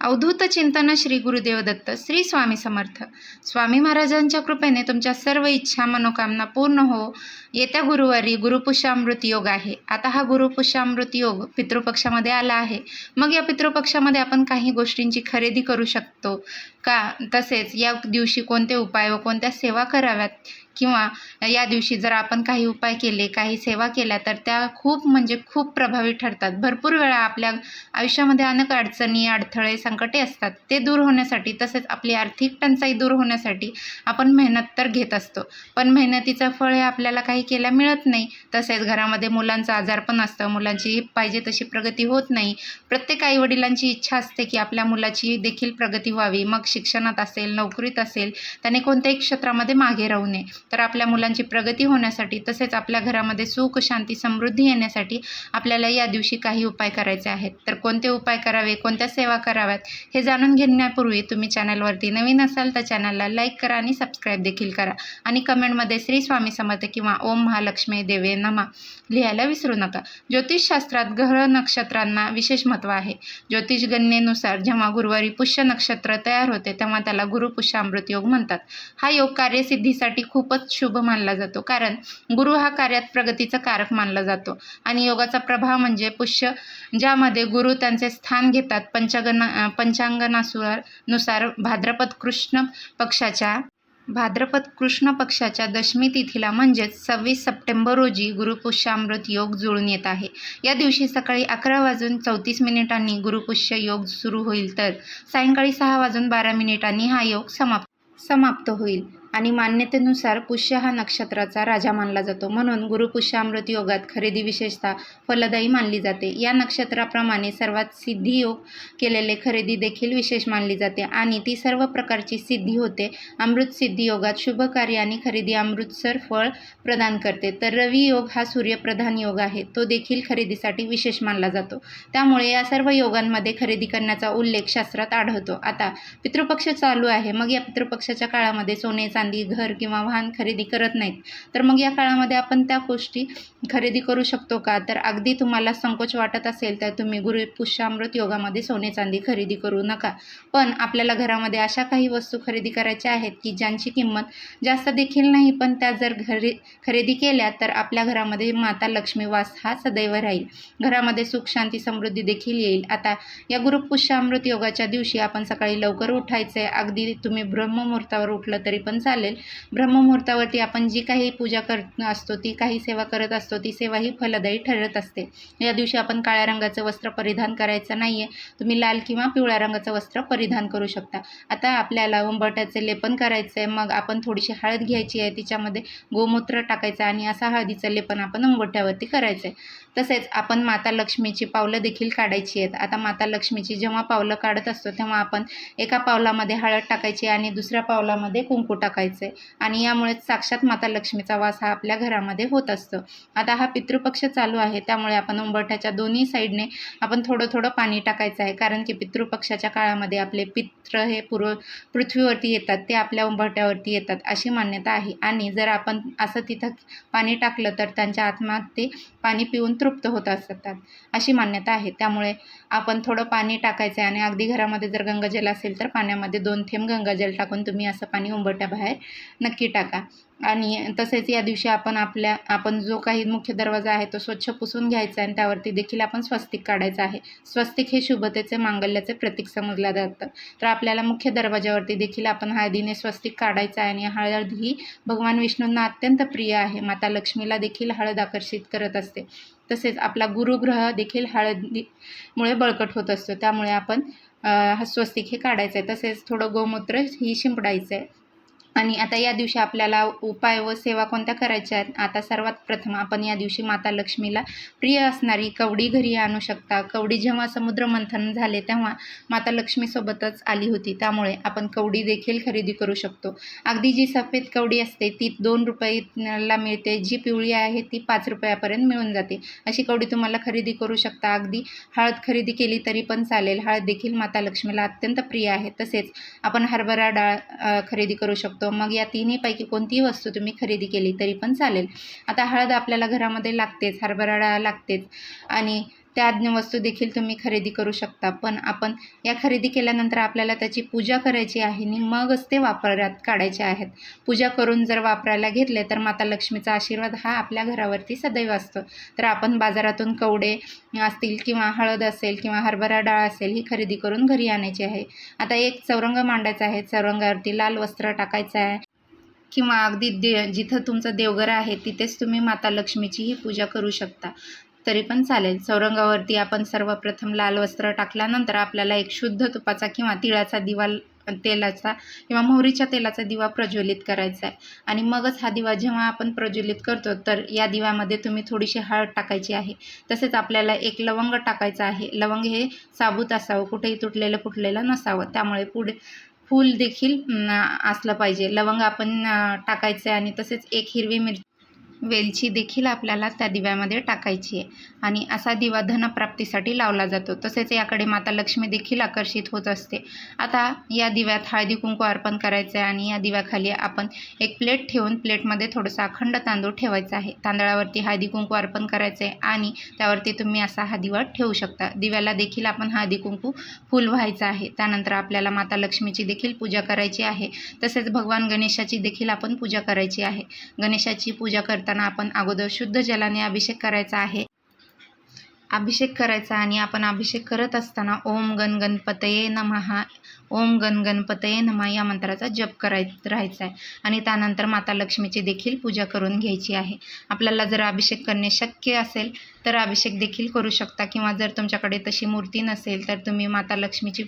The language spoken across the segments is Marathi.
अवधूत चिंतन श्री गुरुदेव दत्त श्री स्वामी समर्थ. स्वामी महाराजांच्या कृपेने तुमच्या सर्व इच्छा मनोकामना पूर्ण हो. येत्या गुरुवारी गुरुपुष्यामृत योग आहे. आता हा गुरुपुष्यामृत योग पितृपक्षामध्ये आला आहे. मग या पितृपक्षामध्ये आपण काही गोष्टींची खरेदी करू शकतो. का? तसेच या दिवशी कोणते उपाय व कोणत्या सेवा कराव्यात? किंवा या दिवशी जर आपण काही उपाय केले काही सेवा केल्या तर त्या खूप म्हणजे खूप प्रभावी ठरतात. भरपूर वेळा आपल्या आयुष्यामध्ये अनेक अडचणी अडथळे संकटे असतात. ते दूर होण्यासाठी तसेच आपली आर्थिक टंचाई दूर होण्यासाठी आपण मेहनत तर घेत असतो. पण मेहनतीचं फळ हे आपल्याला काही केल्या मिळत नाही. तसेच घरामध्ये मुलांचा आजार पण असतं. मुलांची पाहिजे तशी प्रगती होत नाही. प्रत्येक आईवडिलांची इच्छा असते की आपल्या मुलाची देखील प्रगती व्हावी. मग शिक्षणात असेल नोकरीत असेल त्याने कोणत्याही क्षेत्रामध्ये मागे राहू नये. तर आपल्या मुलांची प्रगती होण्यासाठी तसेच आपल्या घरामध्ये सुख शांती समृद्धी येण्यासाठी आपल्याला या दिवशी काही उपाय करायचे आहेत. तर कोणते उपाय करावे कोणत्या सेवा कराव्यात हे जाणून घेण्यापूर्वी तुम्ही चॅनलवरती नवीन असाल तर चॅनलला लाईक करा आणि सबस्क्राईब देखील करा. आणि कमेंटमध्ये श्री स्वामी समर्थ किंवा ओम महालक्ष्मी देवे नमा लिहायला विसरू नका. ज्योतिषशास्त्रात ग्रह नक्षत्रांना विशेष महत्त्व आहे. ज्योतिष गणनेनुसार जेव्हा गुरुवारी पुष्य नक्षत्र तयार होते तेव्हा त्याला गुरुपुष्यामृत योग म्हणतात. हा योग कार्यसिद्धीसाठी खूपच शुभ मानला जातो कारण गुरु हा कार्यात प्रगतीचा कारक मानला जातो. आणि योगाचा प्रभाव म्हणजे पुष्य ज्यामध्ये गुरु त्यांचे स्थान घेतात. पंचांगना पंचांगनासुरनुसार भाद्रपद कृष्ण पक्षाच्या भाद्रपद कृष्ण पक्षाच्या दशमी तिथीला म्हणजेच सव्वीस सप्टेंबर रोजी गुरुपुष्यामृत योग जुळून येत आहे. या दिवशी सकाळी अकरा वाजून चौतीस मिनिटांनी गुरुपुष्य योग सुरू होईल तर सायंकाळी सहा वाजून बारा मिनिटांनी हा योग समाप्त समाप्त होईल. आणि मान्यतेनुसार पुष्य हा नक्षत्राचा राजा मानला जातो. म्हणून गुरुपुष्यामृत योगात खरेदी विशेषतः फलदायी मानली जाते. या नक्षत्राप्रमाणे सर्वात सिद्धी योग केलेले खरेदी देखील विशेष मानली जाते आणि ती सर्व प्रकारची सिद्धी होते. अमृत सिद्धी योगात शुभ कार्य आणि खरेदी अमृतसर फळ प्रदान करते. तर रवी योग हा सूर्यप्रधान योग आहे. तो देखील खरेदीसाठी विशेष मानला जातो. त्यामुळे या सर्व योगांमध्ये खरेदी करण्याचा उल्लेख शास्त्रात आढळतो. आता पितृपक्ष चालू आहे. मग या पितृपक्षाच्या काळामध्ये सोने चांदी घर किंवा वाहन खरेदी करत नाहीत. तर मग या काळामध्ये आपण त्या गोष्टी खरेदी करू शकतो का? तर अगदी तुम्हाला संकोच वाटत असेल तर तुम्ही गुरु पुष्यामृत योगामध्ये सोने चांदी खरेदी करू नका. पण आपल्याला घरामध्ये अशा काही वस्तू खरेदी करायच्या आहेत की ज्यांची किंमत जास्त देखील नाही पण त्या जर घरी खरेदी केल्या तर आपल्या घरामध्ये माता लक्ष्मी वास हा सदैव राहील. घरामध्ये सुख शांती समृद्धी देखील येईल. आता या गुरु पुष्यामृत योगाच्या दिवशी आपण सकाळी लवकर उठायचं आहे अगदी तुम्ही ब्रह्ममुहूर्तावर उठलं तरी पण चालेल. ब्रह्ममुहूर्तावरती आपण जी काही पूजा करत असतो ती काही सेवा करत असतो ती सेवा ही फलदायी ठरत असते. या दिवशी आपण काळ्या रंगाचं वस्त्र परिधान करायचं नाही आहे तुम्ही लाल किंवा पिवळ्या रंगाचं वस्त्र परिधान करू शकता. आता आपल्याला उंबरट्याचे लेपन करायचं आहे मग आपण थोडीशी हळद घ्यायची आहे. तिच्यामध्ये गोमूत्र टाकायचं आणि असा हळदीचं लेपन आपण उंबरट्यावरती करायचं आहे तसेच आपण माता लक्ष्मीची पावलं देखील काढायची आहेत. आता माता लक्ष्मीची जेव्हा पावलं काढत असतो तेव्हा आपण एका पावलामध्ये हळद टाकायची आणि दुसऱ्या पावलामध्ये कुंकू टाकायचं. आहे आणि यामुळेच साक्षात माता लक्ष्मीचा वास हा आपल्या घरामध्ये होत असतो. आता हा पितृपक्ष चालू आहे. त्यामुळे आपण उंबरठ्याच्या दोन्ही साईडने आपण थोडं थोडं पाणी टाकायचं आहे. कारण की पितृपक्षाच्या काळामध्ये आपले पित्र हे पूर्व पृथ्वीवरती येतात. ते आपल्या उंबरठ्यावरती येतात अशी मान्यता आहे. आणि जर आपण असं तिथं पाणी टाकलं तर त्यांच्या आत्म्यात ते पाणी पिऊन तृप्त होत असतात अशी मान्यता आहे. त्यामुळे आपण थोडं पाणी टाकायचं आहे. आणि अगदी घरामध्ये जर गंगाजल असेल तर पाण्यामध्ये दोन थेंब गंगाजल टाकून तुम्ही असं पाणी उंबरट्याबाहेर नक्की टाका. आणि तसेच या दिवशी आपण आपल्या आपण जो काही मुख्य दरवाजा आहे तो स्वच्छ पुसून घ्यायचा आहे आणि त्यावरती देखील आपण स्वस्तिक काढायचं आहे. स्वस्तिक हे शुभतेचे मांगल्याचे प्रतीक समजलं जातं. तर आपल्याला मुख्य दरवाजावरती देखील आपण हळदीने स्वस्तिक काढायचं आहे आणि हळद ही भगवान विष्णूंना अत्यंत प्रिय आहे. माता लक्ष्मीला देखील हळद आकर्षित करत असते. तसेच आपला गुरुग्रह देखील हळदीमुळे बळकट होत असतो. त्यामुळे आपण स्वस्तिक हे काढायचं आहे. तसेच थोडं गोमूत्र ही शिंपडायचं आहे. आणि आता या दिवशी आपल्याला उपाय व सेवा कोणत्या करायच्या आहेत? आता सर्वात प्रथम आपण या दिवशी माता लक्ष्मीला प्रिय असणारी कवडी घरी आणू शकता. कवडी जेव्हा समुद्र मंथन झाले तेव्हा माता लक्ष्मीसोबतच आली होती. त्यामुळे आपण कवडी देखील खरेदी करू शकतो. अगदी जी सफेद कवडी असते ती दोन रुपयाला मिळते. जी पिवळी आहे ती पाच रुपयापर्यंत मिळून जाते. अशी कवडी तुम्हाला खरेदी करू शकता. अगदी हळद खरेदी केली तरी पण चालेल. हळद देखील माता लक्ष्मीला अत्यंत प्रिय आहे. तसेच आपण हरभरा डाळ खरेदी करू शकतो. मग या तिन्हीपैकी कोणतीही वस्तू तुम्ही खरेदी केली तरी पण चालेल. आता हळद आपल्याला घरामध्ये लागतेच हरभरा डाळ लागतेच आणि त्या वस्तू देखील तुम्ही खरेदी करू शकता. पण आपण या खरेदी केल्यानंतर आपल्याला त्याची पूजा करायची आहे आणि मगच ते वापरात काढायचे आहेत. पूजा करून जर वापरायला घेतले तर माता लक्ष्मीचा आशीर्वाद हा आपल्या घरावरती सदैव असतो. तर आपण बाजारातून कवडे असतील किंवा हळद असेल किंवा हरभरा डाळ असेल ही खरेदी करून घरी आणायची आहे. आता एक चौरंग मांडायचा आहे. चौरंगावरती लाल वस्त्र टाकायचं आहे किंवा अगदी दे जिथं तुमचं देवघर आहे तिथेच तुम्ही माता लक्ष्मीची ही पूजा करू शकता. तरी पण चालेल. चौरंगावरती आपण सर्वप्रथम लाल वस्त्र टाकल्यानंतर आपल्याला एक शुद्ध तुपाचा किंवा तिळाचा दिवा तेलाचा किंवा मोहरीच्या तेलाचा दिवा प्रज्वलित करायचा आहे. आणि मगच हा दिवा जेव्हा आपण प्रज्वलित करतो तर या दिव्यामध्ये तुम्ही थोडीशी हळद टाकायची आहे. तसेच आपल्याला एक लवंग टाकायचं आहे. लवंग हे साबूत असावं कुठेही तुटलेलं फुटलेलं नसावं. त्यामुळे पुढे फूल देखील असलं पाहिजे. लवंग आपण टाकायचं आहे आणि तसेच एक हिरवी मिरची वेलची देखील आपल्याला त्या दिव्यामध्ये टाकायची आहे. आणि असा दिवा धनप्राप्तीसाठी लावला जातो. तसेच याकडे माता लक्ष्मी देखील आकर्षित होत असते. आता या दिव्यात हळदी कुंकू अर्पण करायचं आहे आणि या दिव्याखाली आपण एक प्लेट ठेवून प्लेटमध्ये थोडंसं अखंड तांदूळ ठेवायचा आहे. तांदळावरती हळदी कुंकू अर्पण करायचं आहे आणि त्यावरती तुम्ही असा हा दिवा ठेवू शकता. दिव्याला देखील आपण हळदी कुंकू फुल व्हायचं आहे. त्यानंतर आपल्याला माता लक्ष्मीची देखील पूजा करायची आहे. तसेच भगवान गणेशाची देखील आपण पूजा करायची आहे. गणेशाची पूजा करताना आपण अगोदर शुद्ध जलाने अभिषेक करायचा आहे. अभिषेक करायचा आणि आपण अभिषेक करत असताना ओम गण गणपतये नमहा ओम गण गणपतये नमा या मंत्राचा जप कराय राहायचा आहे. आणि त्यानंतर माता लक्ष्मीची देखील पूजा करून घ्यायची आहे. आपल्याला जर अभिषेक करणे शक्य असेल तर अभिषेक देखील करू शकता किंवा जर तुमच्याकडे तशी मूर्ती नसेल तर तुम्ही माता लक्ष्मीची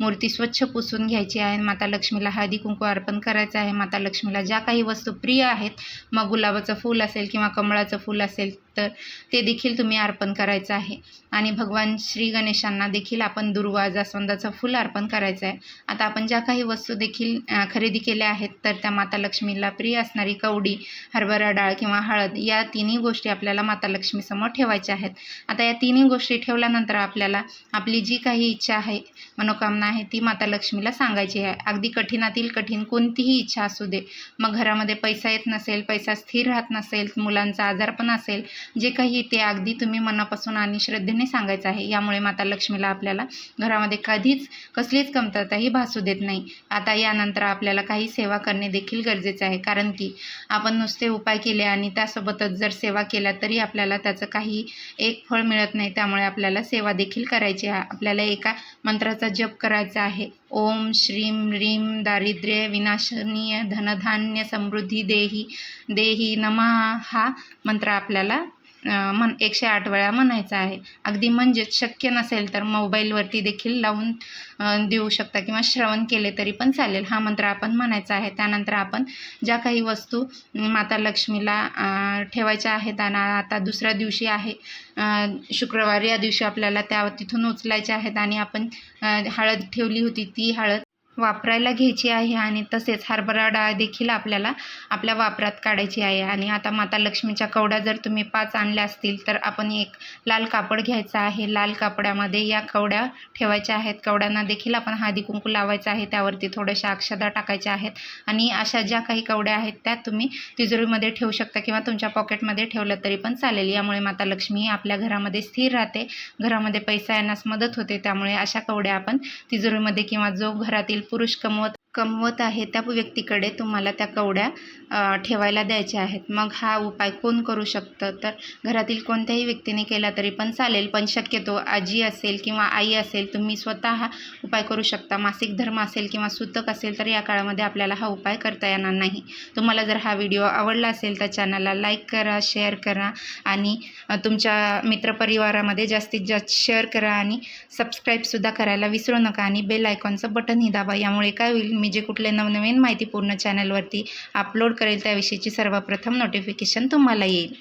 मूर्ती स्वच्छ पुसून घ्यायची आहे. माता लक्ष्मीला हळदी कुंकू अर्पण करायचं आहे. माता लक्ष्मीला ज्या काही वस्तू प्रिय आहेत मग गुलाबाचं फूल असेल किंवा कमळाचं फूल असेल तर ते देखील तुम्ही अर्पण करायचं आहे. आणि भगवान श्री गणेशांना देखील आपण दुर्वा जास्वंदाचं फूल अर्पण करायचं आहे. आता आपण ज्या काही वस्तू देखील खरेदी केल्या आहेत तर त्या माता लक्ष्मीला प्रिय असणारी कवडी हरभरा डाळ किंवा हळद या तिन्ही गोष्टी आपल्याला माता लक्ष्मीसमोर ठेवायच्या आहेत. आता या तिन्ही गोष्टी ठेवल्यानंतर आपल्याला आपली जी काही इच्छा आहे मनोकामना आहे ती माता लक्ष्मीला सांगायची आहे. अगदी कठीणातील कठीण कोणतीही इच्छा असू दे. मग घरामध्ये पैसा येत नसेल पैसा स्थिर राहत नसेल मुलांचा आजारपण असेल जे काही ते अगदी तुम्ही मनापासून आणि श्रद्धेने सांगायचं आहे. यामुळे माता लक्ष्मीला आपल्याला घरामध्ये कधीच कसलीच कमतरताही भासू देत नाही. आता यानंतर आपल्याला काही सेवा करणे देखील गरजेचे आहे. कारण की आपण नुसते उपाय केले आणि त्यासोबतच जर सेवा केल्या तरी आपल्याला त्याचं काही एक फळ मिळत नाही त्यामुळे आपल्याला सेवा देखील करायची आहे. आपल्याला एका मंत्राचा जप करायचा आहे. ओम श्रीम ह्रीम दारिद्र्य विनाशनीय धनधान्य समृद्धी देही देही नमः हा मंत्र आपल्याला म्हण एकशे आठ वेळा म्हणायचा आहे. अगदी म्हणजेच शक्य नसेल तर मोबाईलवरती देखील लावून देऊ शकता किंवा श्रवण केले तरी पण चालेल. हा मंत्र आपण म्हणायचा आहे. त्यानंतर आपण ज्या काही वस्तू माता लक्ष्मीला ठेवायच्या आहेत आणि आता दुसऱ्या दिवशी आहे शुक्रवार या दिवशी आपल्याला त्या तिथून उचलायच्या आहेत आणि आपण हळद ठेवली होती ती हळद वापरायला घ्यायची आहे आणि तसेच हरभरा डाळ देखील आपल्याला आपल्या वापरात काढायची आहे. आणि आता माता लक्ष्मीच्या कवड्या जर तुम्ही पाच आणल्या असतील तर आपण एक लाल कापड घ्यायचा आहे. लाल कापडामध्ये या कवड्या ठेवायच्या आहेत. कवड्यांना देखील आपण हळदी कुंकू लावायचं आहे. त्यावरती थोड्याशा अक्षदा टाकायच्या आहेत. आणि अशा ज्या काही कवड्या आहेत त्या तुम्ही तिजोरीमध्ये ठेवू शकता किंवा तुमच्या पॉकेटमध्ये ठेवलं तरी पण चालेल. यामुळे माता लक्ष्मी आपल्या घरामध्ये स्थिर राहते. घरामध्ये पैसा येण्यास मदत होते. त्यामुळे अशा कवड्या आपण तिजोरीमध्ये किंवा जो घरातील पुरुष कमवत कमवत आहे त्या व्यक्तीकडे तुम्हाला त्या कवड्या ठेवायला द्यायच्या आहेत. मग हा उपाय कोण करू शकतं? तर घरातील कोणत्याही व्यक्तीने केला तरी पण चालेल. पण शक्यतो आजी असेल किंवा आई असेल तुम्ही स्वतः हा उपाय करू शकता. मासिक धर्म असेल किंवा सुतक असेल तर या काळामध्ये आपल्याला हा उपाय करता येणार नाही. तुम्हाला जर हा व्हिडिओ आवडला असेल तर चॅनलला लाईक करा शेअर करा आणि तुमच्या मित्रपरिवारामध्ये जास्तीत जास्त शेअर करा आणि सबस्क्राईबसुद्धा करायला विसरू नका आणि बेल आयकॉनचं बटनही दाबा. यामुळे काय होईल? मी जे कुठले नवनवीन माहितीपूर्ण चॅनलवरती अपलोड करेल त्याविषयीची सर्वप्रथम नोटिफिकेशन तुम्हाला येईल.